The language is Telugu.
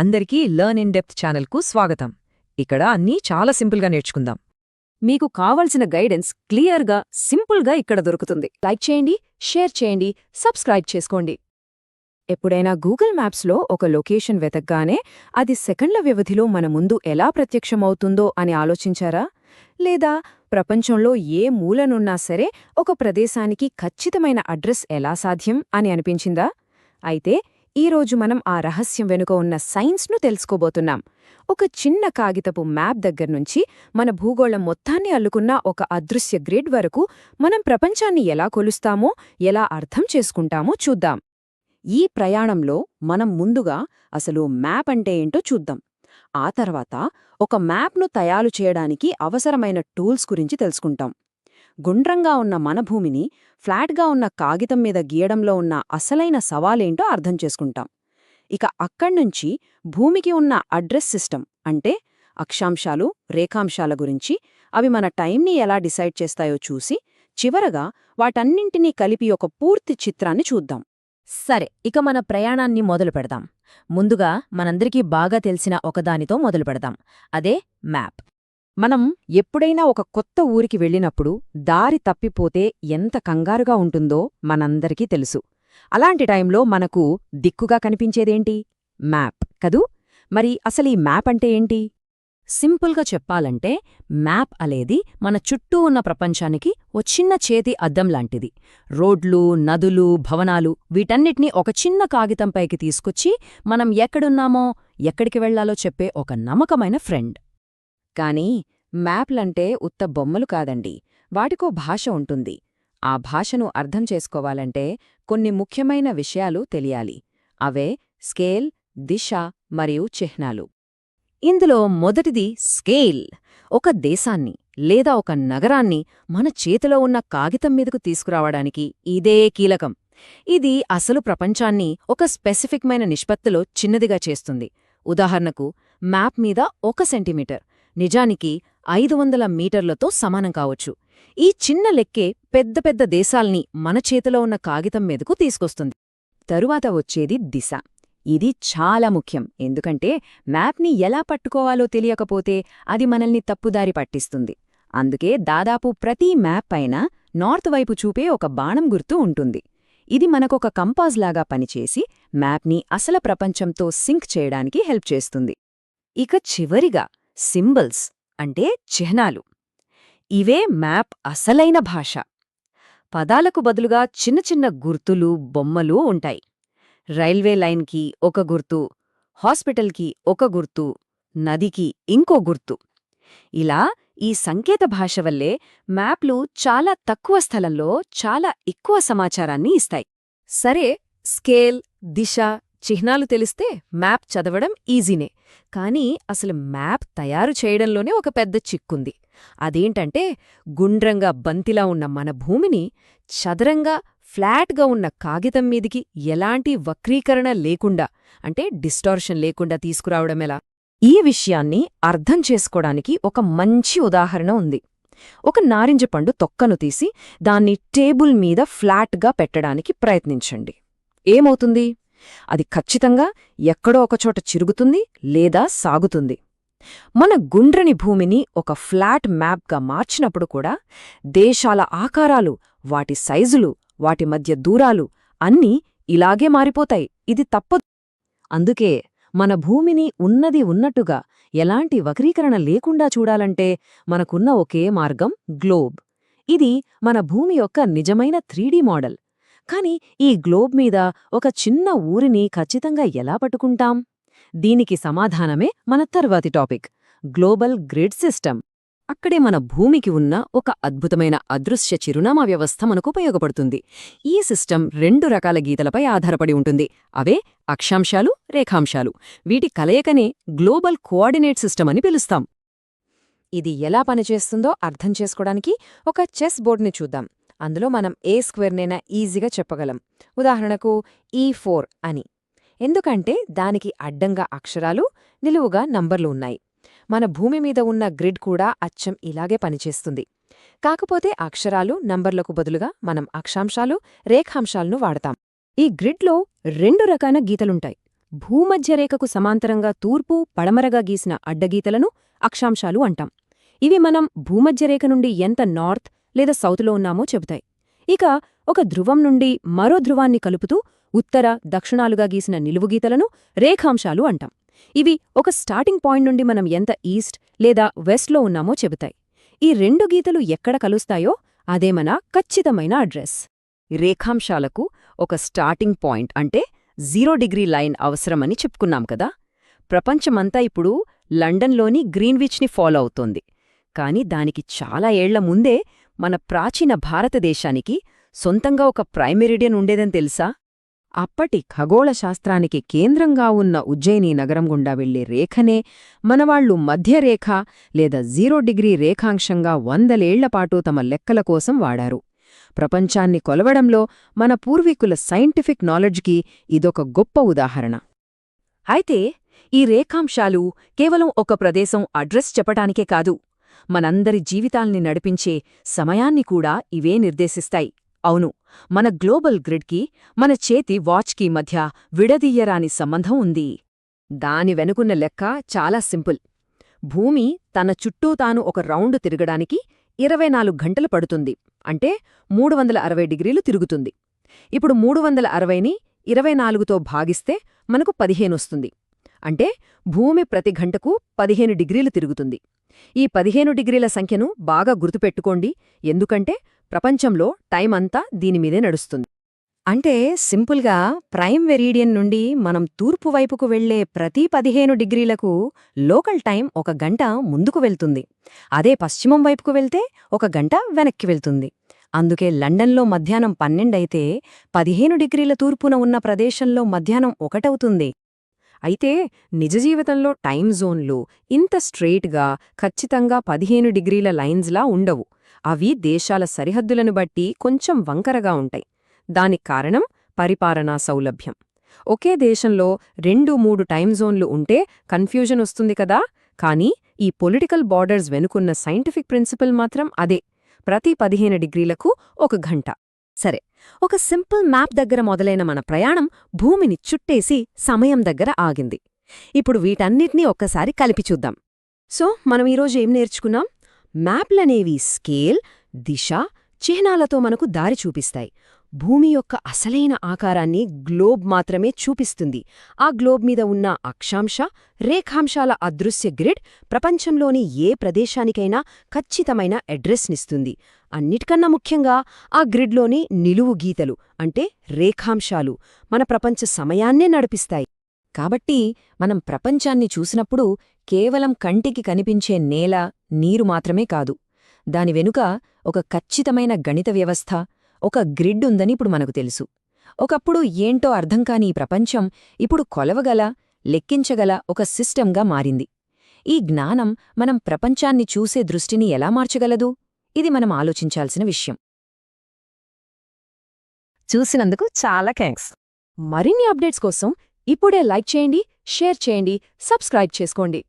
అందరికీ లర్న్ ఇన్ డెప్త్ ఛానల్కు స్వాగతం. ఇక్కడ అన్నీ చాలా సింపుల్గా నేర్చుకుందాం. మీకు కావలసిన గైడెన్స్ క్లియర్గా సింపుల్గా ఇక్కడ దొరుకుతుంది. లైక్ చేయండి షేర్ చేయండి సబ్స్క్రైబ్ చేసుకోండి. ఎప్పుడైనా గూగుల్ మ్యాప్స్లో ఒక లొకేషన్ వెతగ్గానే అది సెకండ్ల వ్యవధిలో మన ముందు ఎలా ప్రత్యక్షమవుతుందో అని ఆలోచించారా? లేదా ప్రపంచంలో ఏ మూలనున్నా సరే ఒక ప్రదేశానికి ఖచ్చితమైన అడ్రస్ ఎలా సాధ్యం అని అనిపించిందా? అయితే ఈరోజు మనం ఆ రహస్యం వెనుక ఉన్న సైన్స్ను తెలుసుకోబోతున్నాం. ఒక చిన్న కాగితపు మ్యాప్ దగ్గర్నుంచి మన భూగోళం మొత్తాన్ని అల్లుకున్న ఒక అదృశ్య గ్రిడ్ వరకు మనం ప్రపంచాన్ని ఎలా కొలుస్తామో ఎలా అర్థం చేసుకుంటామో చూద్దాం. ఈ ప్రయాణంలో మనం ముందుగా అసలు మ్యాప్ అంటే ఏంటో చూద్దాం. ఆ తర్వాత ఒక మ్యాప్ను తయారు చేయడానికి అవసరమైన టూల్స్ గురించి తెలుసుకుంటాం. గుండ్రంగా ఉన్న మన భూమిని ఫ్లాట్గా ఉన్న కాగితం మీద గీయడంలో ఉన్న అసలైన సవాలేంటో అర్థం చేసుకుంటాం. ఇక అక్కడ్నుంచి భూమికి ఉన్న అడ్రస్ సిస్టమ్ అంటే అక్షాంశాలు రేఖాంశాల గురించి అవి మన టైంని ఎలా డిసైడ్ చేస్తాయో చూసి చివరగా వాటన్నింటినీ కలిపి ఒక పూర్తి చిత్రాన్ని చూద్దాం. సరే ఇక మన ప్రయాణాన్ని మొదలు పెడదాం. ముందుగా మనందరికీ బాగా తెలిసిన ఒకదానితో మొదలు పెడదాం. అదే మ్యాప్. మనం ఎప్పుడైనా ఒక కొత్త ఊరికి వెళ్ళినప్పుడు దారి తప్పిపోతే ఎంత కంగారుగా ఉంటుందో మనందరికీ తెలుసు. అలాంటి టైంలో మనకు దిక్కుగా కనిపించేదేంటి? మ్యాప్ కదూ? మరి అసలీ మ్యాప్ అంటే ఏంటి? సింపుల్గా చెప్పాలంటే మ్యాప్ అనేది మన చుట్టూ ఉన్న ప్రపంచానికి ఓ చిన్న చేతి అద్దం లాంటిది. రోడ్లు నదులు భవనాలు వీటన్నిటినీ ఒక చిన్న కాగితంపైకి తీసుకొచ్చి మనం ఎక్కడున్నామో ఎక్కడికి వెళ్ళాలో చెప్పే ఒక నమ్మకమైన ఫ్రెండ్. కానీ మ్యాప్లంటే ఉత్త బొమ్మలు కాదండి. వాటికో భాష ఉంటుంది. ఆ భాషను అర్థం చేసుకోవాలంటే కొన్ని ముఖ్యమైన విషయాలు తెలియాలి. అవే స్కేల్ దిశ మరియు చిహ్నాలు. ఇందులో మొదటిది స్కేల్. ఒక దేశాన్ని లేదా ఒక నగరాన్ని మన చేతిలో ఉన్న కాగితం మీదకు తీసుకురావడానికి ఇదే కీలకం. ఇది అసలు ప్రపంచాన్ని ఒక స్పెసిఫిక్మైన నిష్పత్తిలో చిన్నదిగా చేస్తుంది. ఉదాహరణకు మ్యాప్ మీద ఒక సెంటీమీటర్ నిజానికి ఐదు వందల మీటర్లతో సమానం కావచ్చు. ఈ చిన్న లెక్కే పెద్ద పెద్ద దేశాల్ని మన చేతిలో ఉన్న కాగితం మీదకు తీసుకొస్తుంది. తరువాత వచ్చేది దిశ. ఇది చాలా ముఖ్యం. ఎందుకంటే మ్యాప్ని ఎలా పట్టుకోవాలో తెలియకపోతే అది మనల్ని తప్పుదారి పట్టిస్తుంది. అందుకే దాదాపు ప్రతి మ్యాప్ పైన నార్త్ వైపు చూపే ఒక బాణం గుర్తు ఉంటుంది. ఇది మనకొక కంపాజ్ లాగా పనిచేసి మ్యాప్ని అసల ప్రపంచంతో సింక్ చేయడానికి హెల్ప్ చేస్తుంది. ఇక చివరిగా సింబల్స్ అంటే చిహ్నాలు. ఇవే మ్యాప్ అసలైన భాష. పదాలకు బదులుగా చిన్న చిన్న గుర్తులు బొమ్మలు ఉంటాయి. రైల్వే లైన్కి ఒక గుర్తు హాస్పిటల్కి ఒక గుర్తు నదికి ఇంకో గుర్తు. ఇలా ఈ సంకేత భాష వల్లే మ్యాప్లు చాలా తక్కువ స్థలంలో చాలా ఎక్కువ సమాచారాన్ని ఇస్తాయి. సరే స్కేల్ దిశ చిహ్నాలు తెలిస్తే మ్యాప్ చదవడం ఈజీనే. కానీ అసలు మ్యాప్ తయారు చేయడంలోనే ఒక పెద్ద చిక్కుంది. అదేంటంటే గుండ్రంగా బంతిలా ఉన్న మన భూమిని చదరంగా ఫ్లాట్గా ఉన్న కాగితం మీదికి ఎలాంటి వక్రీకరణ లేకుండా అంటే డిస్టార్షన్ లేకుండా తీసుకురావడమెలా ఈ విషయాన్ని అర్థం చేసుకోవడానికి ఒక మంచి ఉదాహరణ ఉంది. ఒక నారింజ పండు తొక్కను తీసి దాన్ని టేబుల్ మీద ఫ్లాట్గా పెట్టడానికి ప్రయత్నించండి. ఏమవుతుంది? అది ఖచ్చితంగా ఎక్కడో ఒకచోట చిరుగుతుంది లేదా సాగుతుంది. మన గుండ్రని భూమిని ఒక ఫ్లాట్ మ్యాప్గా మార్చినప్పుడు కూడా దేశాల ఆకారాలు వాటి సైజులు వాటి మధ్య దూరాలు అన్నీ ఇలాగే మారిపోతాయి. ఇది తప్పదు. అందుకే మన భూమిని ఉన్నది ఉన్నట్టుగా ఎలాంటి వక్రీకరణ లేకుండా చూడాలంటే మనకున్న ఒకే మార్గం గ్లోబ్. ఇది మన భూమి యొక్క నిజమైన త్రీడీ మోడల్. కాని ఈ గ్లోబ్ మీద ఒక చిన్న ఊరిని ఖచ్చితంగా ఎలా పట్టుకుంటాం? దీనికి సమాధానమే మన తర్వాతి టాపిక్ గ్లోబల్ గ్రిడ్ సిస్టమ్. అక్కడే మన భూమికి ఉన్న ఒక అద్భుతమైన అదృశ్య చిరునామా వ్యవస్థ మనకు ఉపయోగపడుతుంది. ఈ సిస్టమ్ రెండు రకాల గీతలపై ఆధారపడి ఉంటుంది. అవే అక్షాంశాలు రేఖాంశాలు. వీటి కలయికనే గ్లోబల్ కోఆర్డినేట్ సిస్టమ్ అని పిలుస్తాం. ఇది ఎలా పనిచేస్తుందో అర్థం చేసుకోవడానికి ఒక చెస్ బోర్డ్ని చూద్దాం. అందులో మనం ఏ స్క్వేర్నైనా ఈజీగా చెప్పగలం. ఉదాహరణకు ఈ ఫోర్ అని. ఎందుకంటే దానికి అడ్డంగా అక్షరాలు నిలువుగా నంబర్లు ఉన్నాయి. మన భూమి మీద ఉన్న గ్రిడ్ కూడా అచ్చం ఇలాగే పనిచేస్తుంది. కాకపోతే అక్షరాలు నంబర్లకు బదులుగా మనం అక్షాంశాలు రేఖాంశాలను వాడతాం. ఈ గ్రిడ్లో రెండు రకాల గీతలుంటాయి. భూమధ్యరేఖకు సమాంతరంగా తూర్పు పడమరగా గీసిన అడ్డగీతలను అక్షాంశాలు అంటాం. ఇవి మనం భూమధ్యరేఖ నుండి ఎంత నార్త్ లేదా సౌత్లో ఉన్నామో చెబుతాయి. ఇక ఒక ధ్రువం నుండి మరో ధ్రువాన్ని కలుపుతూ ఉత్తర దక్షిణాలుగా గీసిన నిలువుగీతలను రేఖాంశాలు అంటాం. ఇవి ఒక స్టార్టింగ్ పాయింట్ నుండి మనం ఎంత ఈస్ట్ లేదా వెస్ట్లో ఉన్నామో చెబుతాయి. ఈ రెండు గీతలు ఎక్కడ కలుస్తాయో అదే మన ఖచ్చితమైన అడ్రస్. రేఖాంశాలకు ఒక స్టార్టింగ్ పాయింట్ అంటే జీరో డిగ్రీ లైన్ అవసరమని చెప్పుకున్నాం కదా. ప్రపంచమంతా ఇప్పుడు లండన్లోని గ్రీన్విచ్ని ఫాలో అవుతోంది. కాని దానికి చాలా ఏళ్ళ ముందే మన ప్రాచీన భారతదేశానికి సొంతంగా ఒక ప్రైమెరిడియన్ ఉండేదని తెలుసా? అప్పటి ఖగోళ శాస్త్రానికి కేంద్రంగా ఉన్న ఉజ్జయిని నగరం గుండా వెళ్ళే రేఖనే మనవాళ్ళు మధ్యరేఖ లేదా జీరో డిగ్రీ రేఖాంశంగా వందలేళ్ళపాటు తమ లెక్కల కోసం వాడారు. ప్రపంచాన్ని కొలవడంలో మన పూర్వీకుల సైంటిఫిక్ నాలెడ్జ్కి ఇదొక గొప్ప ఉదాహరణ. అయితే ఈ రేఖాంశాలు కేవలం ఒక ప్రదేశం అడ్రస్ చెప్పటానికే కాదు మనందరి జీవితాల్ని నడిపించే సమయాన్ని కూడా ఇవే నిర్దేశిస్తాయి. అవును మన గ్లోబల్ గ్రిడ్కి మన చేతి వాచ్కి మధ్య విడదీయరాని సంబంధం ఉంది. దాని వెనుకున్న లెక్క చాలా సింపుల్. భూమి తన చుట్టూ తాను ఒక రౌండు తిరగడానికి ఇరవై నాలుగు గంటలు పడుతుంది. అంటే మూడు వందల అరవై డిగ్రీలు తిరుగుతుంది. ఇప్పుడు మూడు వందల అరవైని ఇరవై నాలుగుతో భాగిస్తే మనకు పదిహేనొస్తుంది. అంటే భూమి ప్రతి గంటకు పదిహేను డిగ్రీలు తిరుగుతుంది. ఈ పదిహేను డిగ్రీల సంఖ్యను బాగా గుర్తుపెట్టుకోండి. ఎందుకంటే ప్రపంచంలో టైం అంతా దీనిమీదే నడుస్తుంది. అంటే సింపుల్గా ప్రైమ్ వెరీడియన్ నుండి మనం తూర్పు వైపుకు వెళ్ళే ప్రతి పదిహేను డిగ్రీలకు లోకల్ టైం ఒక గంట ముందుకు వెళ్తుంది. అదే పశ్చిమం వైపుకు వెళ్తే ఒక గంట వెనక్కి వెళ్తుంది. అందుకే లండన్లో మధ్యాహ్నం పన్నెండైతే పదిహేను డిగ్రీల తూర్పున ఉన్న ప్రదేశంలో మధ్యాహ్నం ఒకటవుతుంది. అయితే నిజ జీవితంలో టైం జోన్లు ఇంత స్ట్రెయిట్గా ఖచ్చితంగా పదిహేను డిగ్రీల లైన్స్లా ఉండవు. అవి దేశాల సరిహద్దులను బట్టి కొంచెం వంకరగా ఉంటాయి. దానికి కారణం పరిపాలనా సౌలభ్యం. ఒకే దేశంలో రెండు మూడు టైం జోన్లు ఉంటే కన్ఫ్యూజన్ వస్తుంది కదా! కానీ ఈ పొలిటికల్ బార్డర్స్ వెనుకున్న సైంటిఫిక్ ప్రిన్సిపల్ మాత్రం అదే. ప్రతి పదిహేను డిగ్రీలకు ఒక గంట. సరే ఒక సింపుల్ మ్యాప్ దగ్గర మొదలైన మన ప్రయాణం భూమిని చుట్టేసి సమయం దగ్గర ఆగింది. ఇప్పుడు వీటన్నిటినీ ఒక్కసారి కలిపి చూద్దాం. సో మనం ఈరోజు ఏం నేర్చుకున్నాం? మ్యాప్లనేవి స్కేల్ దిశ చిహ్నాలతో మనకు దారి చూపిస్తాయి. భూమి యొక్క అసలైన ఆకారాన్ని గ్లోబ్ మాత్రమే చూపిస్తుంది. ఆ గ్లోబ్ మీద ఉన్న అక్షాంశ రేఖాంశాల అదృశ్య గ్రిడ్ ప్రపంచంలోని ఏ ప్రదేశానికైనా ఖచ్చితమైన అడ్రస్నిస్తుంది అన్నిటికన్నా ముఖ్యంగా ఆ గ్రిడ్లోని నిలువు గీతలు అంటే రేఖాంశాలు మన ప్రపంచ సమయాన్నే నడిపిస్తాయి. కాబట్టి మనం ప్రపంచాన్ని చూసినప్పుడు కేవలం కంటికి కనిపించే నేల నీరు మాత్రమే కాదు. దాని వెనుక ఒక ఖచ్చితమైన గణిత వ్యవస్థ ఒక గ్రిడ్ ఉందని ఇప్పుడు మనకు తెలుసు. ఒకప్పుడు ఏంటో అర్థం కాని ఈ ప్రపంచం ఇప్పుడు కొలవగల లెక్కించగల ఒక సిస్టంగా మారింది. ఈ జ్ఞానం మనం ప్రపంచాన్ని చూసే దృష్టిని ఎలా మార్చగలదు? ఇది మనం ఆలోచించాల్సిన విషయం. చూసినందుకు చాలా థ్యాంక్స్ మరిన్ని అప్డేట్స్ కోసం ఇప్పుడే లైక్ చేయండి షేర్ చేయండి సబ్స్క్రైబ్ చేసుకోండి.